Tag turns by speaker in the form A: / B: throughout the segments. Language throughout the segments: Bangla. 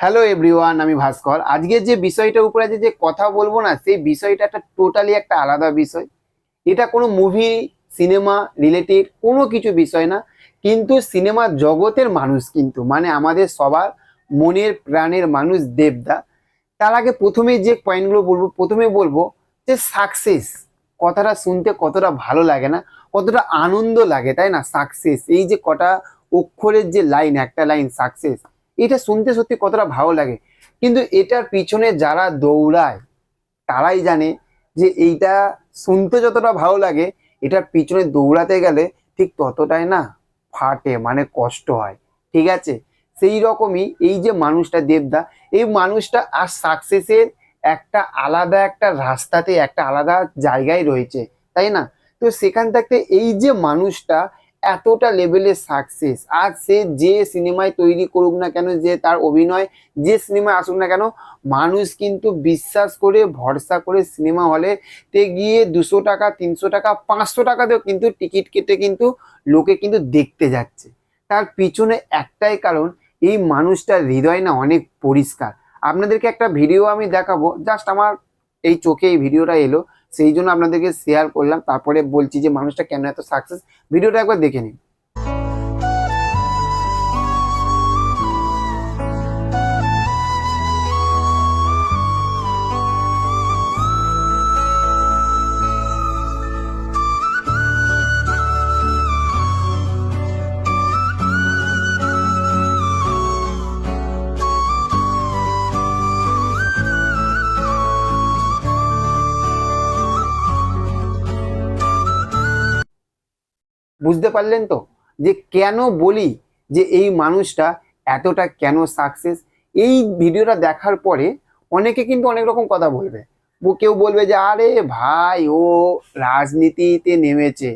A: হ্যালো এভরিওয়ান আমি ভাস্কর। আজকে যে বিষয়টার উপরে যে কথা বলব না, সেই বিষয়টা একটা টোটালি একটা আলাদা বিষয়। এটা কোনো মুভি সিনেমা রিলেটেড কোনো কিছু বিষয় না, কিন্তু সিনেমা জগতের মানুষ কিন্তু মানে আমাদের সবার মনের প্রাণের মানুষ দেবদা। তার আগে প্রথমে যে পয়েন্টগুলো বলব, প্রথমে বলব যে সাকসেস কথাটা শুনতে কতটা ভালো লাগে না, কতটা আনন্দ লাগে, তাই না? সাকসেস এই যে কটা অক্ষরের যে লাইন একটা লাইন সাকসেস এটা শুনতে সত্যি কতটা ভালো লাগে। কিন্তু এটার পিছনে যারা দৌড়ায়, তারাই জানে যে এইটা শুনতে যতটা ভালো লাগে, এটার পিছনে দৌড়াতে গেলে ঠিক ততটাই না ফাটে মানে কষ্ট হয়। ঠিক আছে? সেই রকমই এই যে মানুষটা দেবদা, এই মানুষটা আর সাকসেসের একটা আলাদা একটা রাস্তাতে, একটা আলাদা জায়গায় রয়েছে, তাই না? তো সেখান থাকতে এই যে মানুষটা এতটা লেভেলের সাকসেস আর সে যে সিনেমায় তৈরি করুক না কেন, যে তার অভিনয় যে সিনেমায় আসুক না কেন, মানুষ কিন্তু বিশ্বাস করে, ভরসা করে সিনেমা হলে তে গিয়ে দুশো টাকা, তিনশো টাকা, পাঁচশো টাকাতেও কিন্তু টিকিট কেটে কিন্তু লোকে কিন্তু দেখতে যাচ্ছে। তার পিছনে একটাই কারণ, এই মানুষটার হৃদয় না অনেক পরিষ্কার। আপনাদেরকে একটা ভিডিও আমি দেখাবো। জাস্ট আমার এই চোখে এই ভিডিওটা এলো। সেই জন্য আপনাদেরকে শেয়ার করলাম, তারপরে বলছি যে মানুষটা কেন এত সাকসেস ভিডিওটা একবার দেখে নিন। বুঝতে পারলেন তো? যে কেন বলি যে এই মানুষটা এতটা কেন সাকসেস এই ভিডিওটা দেখার পরে অনেকে কিন্তু অনেক রকম কথা বলবে। কেউ বলবে যে, আরে ভাই, ও রাজনীতিতে নেমেছে।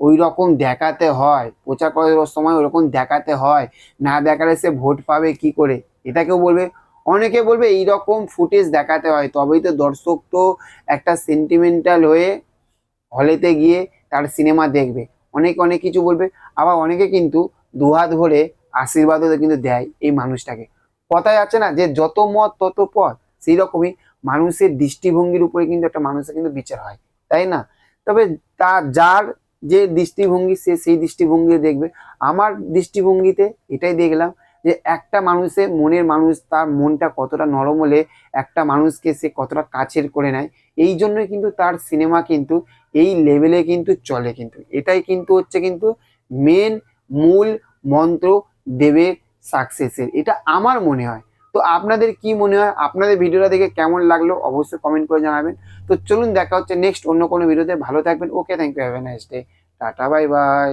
A: ওই রকম দেখাতে হয়। প্রচার করার সময় ওরকম দেখাতে হয়। না দেখালে সে ভোট পাবে কি করে? এটা কেউ বলবে। অনেকে বলবে এই রকম ফুটেজ দেখাতে হয়। তবেই তো দর্শক তো একটা সেন্টিমেন্টাল হয়ে হলেতে গিয়ে তার সিনেমা দেখবে। অনেকে, অনেক কিছু বলবে। আবার অনেকে কিন্তু দুহাত ভরে আশীর্বাদও কিন্তু দেয় এই মানুষটাকে। কথায় আছে না যে যত মত, তত পথ। সেই রকমই মানুষের দৃষ্টিভঙ্গির উপরে কিন্তু একটা মানুষের কিন্তু বিচার হয়। তাই না? তবে তা যার যে দৃষ্টিভঙ্গি, সে সেই দৃষ্টিভঙ্গি দেখবে। আমার দৃষ্টিভঙ্গিতে এটাই দেখলাম যে একটা মানুষের মনের মানুষ, তার মনটা কতটা নরম হলে একটা মানুষকে সে কতটা কাছের করে নেয়, এই জন্যই কিন্তু তার সিনেমা কিন্তু এই লেভেলে কিন্তু চলে কিন্তু। এটাই কিন্তু হচ্ছে কিন্তু মেন মূল মন্ত্র দেবের সাকসেসের এটা আমার মনে হয়। তো আপনাদের কি মনে হয়? আপনাদের ভিডিওটা দেখে কেমন লাগল? অবশ্যই কমেন্ট করে জানাবেন। তো চলুন দেখা হচ্ছে নেক্সট অন্য কোনো ভিডিওতে। ভালো থাকবেন। Okay thank you have a nice day tata bye bye